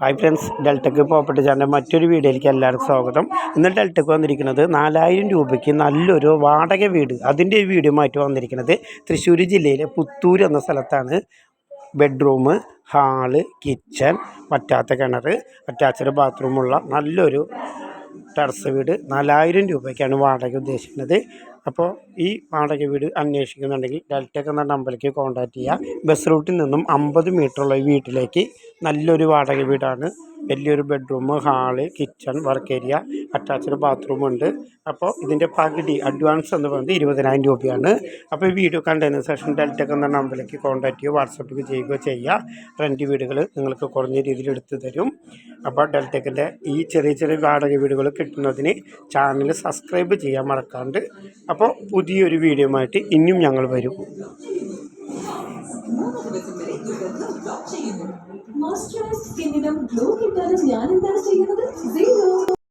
Hi friends ഡെൽറ്റക്ക് property ചാനലിന്റെ മറ്റൊരു വീഡിയോയിലേക്ക് എല്ലാവർക്കും സ്വാഗതം. ഇന്ന് ഡെൽറ്റക്ക് വന്നിരിക്കുന്നത് നാലായിരം രൂപയ്ക്ക് നല്ലൊരു വാടക വീട്. അതിന്റെ വീഡിയോ മാറ്റി വന്നിരിക്കുന്നത് തൃശ്ശൂർ ജില്ലയിലെ പുത്തൂർ എന്ന സ്ഥലത്താണ്. ബെഡ്റൂം ഹാൾ കിച്ചൺ പറ്റാത്ത കിണർ അറ്റാച്ച്ഡ് ബാത്റൂമുള്ള നല്ലൊരു ടെറസ് വീട്. നാലായിരം രൂപയ്ക്കാണ് വാടക ഉദ്ദേശിക്കുന്നത്. അപ്പോൾ ഈ വാടക വീട് അന്വേഷിക്കുന്നുണ്ടെങ്കിൽ ഡെൽറ്റക്ക് എന്ന നമ്പറിലേക്ക് കോൺടാക്റ്റ് ചെയ്യുക ബസ് റൂട്ടിൽ നിന്നും അമ്പത് മീറ്ററുള്ള ഈ വീട്ടിലേക്ക് നല്ലൊരു വാടക വീടാണ്. വലിയൊരു bedroom hall kitchen work area attached bathroom ഉണ്ട്. അപ്പോൾ ഇതിന്റെ പകുതി അഡ്വാൻസ് എന്ന് പറയുന്നത് ഇരുപതിനായിരം രൂപയാണ്. അപ്പോൾ ഈ വീഡിയോ കണ്ടതിന് ശേഷം ഡെൽറ്റക്ക് എന്ന നമ്പറിലേക്ക് കോൺടാക്റ്റ് ചെയ്യുക വാട്സപ്പിൽ ചെയ്യുകയോ ചെയ്യുക റെന്റ് വീടുകൾ നിങ്ങൾക്ക് കുറഞ്ഞ രീതിയിൽ എടുത്തു തരും. അപ്പോൾ ഡെൽറ്റക്കിന്റെ ഈ ചെറിയ ചെറിയ വാടക വീടുകൾ കിട്ടുന്നതിന് ചാനൽ സബ്സ്ക്രൈബ് ചെയ്യാൻ മറക്കാണ്ട്. അപ്പോൾ പുതിയൊരു വീഡിയോ ആയിട്ട് ഇനിയും ഞങ്ങൾ വരും. മൂന്ന് ദിവസം വരെ ദുർഗന്ധം ബ്ലോക്ക് ചെയ്യുന്നു മോയ്സ്ചറൈസ് സ്കിന്നിനും ഗ്ലോ കിട്ടാനും ഞാൻ എന്താണ് ചെയ്യുന്നത്